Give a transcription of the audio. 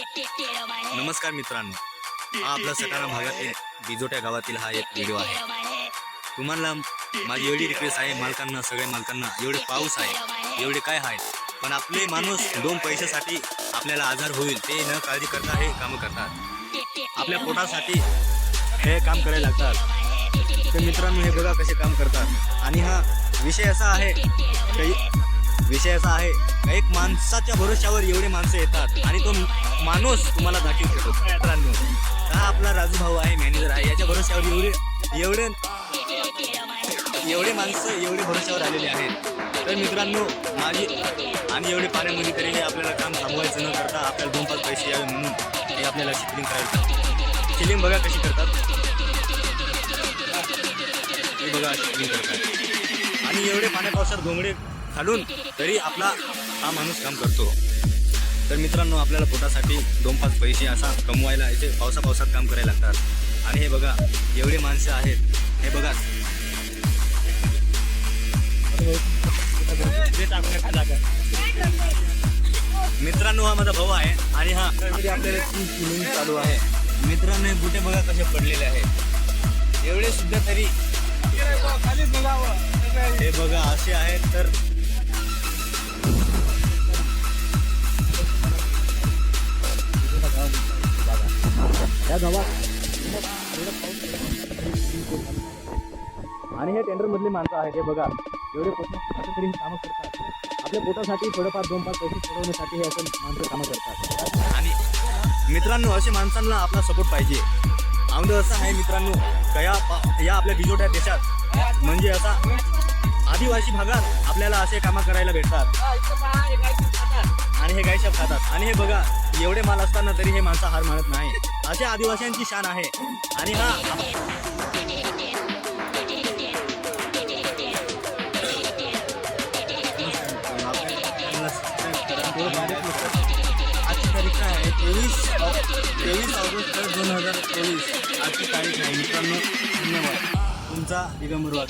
नमस्कार मित्रांनो. हा आपला सटाणा भागातील बिजोट्या गावातील हा एक व्हिडिओ आहे. तुम्हाला माझी एवढी रिक्वेस्ट आहे मालकांना सगळ्या मालकांना. एवढे पाऊस आहे एवढे काय आहे. पण आपले माणूस दोन पैशासाठी आपल्याला आजार होईल ते न काळजी करता हे कामं करतात. आपल्या पोटासाठी हे काम करायला लागतात. तर मित्रांनो हे बघा कसे काम करतात. आणि हा विषय असा आहे काही विषय असा आहे. का एक माणसाच्या भरोश्यावर एवढे माणसं येतात आणि तो माणूस तुम्हाला दाखवू शकतो. मित्रांनो हा आपला राजू भाऊ आहे मॅनेजर आहे. याच्या भरोश्यावर एवढे एवढे एवढे माणसं एवढे भरोश्यावर आलेले आहेत. तर मित्रांनो माझी आणि एवढे पाण्यामध्ये तरी हे आपल्याला काम थांबवायचं न करता आपल्याला दोन पाच पैसे यावे म्हणून हे आपल्याला शिपिंग करायचं. शिलिंग बघा कशी करतात. हे बघा शिपिंग करतात. आणि एवढे पाण्या पावसात घोंगडे घालून तरी आपला हा माणूस काम करतो. तर मित्रांनो आपल्याला पोटासाठी दोन पाच पैसे असा कमवायला याचे पावसा पावसात काम करायला लागतात. आणि हे बघा एवढे माणसं आहेत. हे बघा. मित्रांनो हा माझा भाऊ आहे आणि हा आपल्याला चालू आहे मित्रांनो हे बुटे बघा कसे पडलेले आहेत. एवढे सुद्धा तरी हे बघा असे आहेत तर गावात. आणि हे टेंडर मधले माणसं आहेत हे बघा. एवढे पोट तरी कामं करतात. आपल्या पोटासाठी थोडंफार दोन पाच पैसे सोडवण्यासाठी हे असं माणसं कामं करतात. आणि मित्रांनो असे माणसांना आपला सपोर्ट पाहिजे. आमचं असं आहे मित्रांनो का या या आपल्या बिजोट्या देशात म्हणजे असा आदिवासी भागात आपल्याला असे कामं करायला भेटतात. आणि हे गायशाप खातात. आणि हे बघा एवढे माल असताना तरी हे माणसं हार मानत नाही. असे आदिवासींची शान आहे. आणि हा आजची तारीख काय आहे तेवीस तेवीस ऑगस्ट दोन हजार तेवीस आजची तारीख आहे मित्रांनो. धन्यवाद. तुमचा दिगंबर वाघ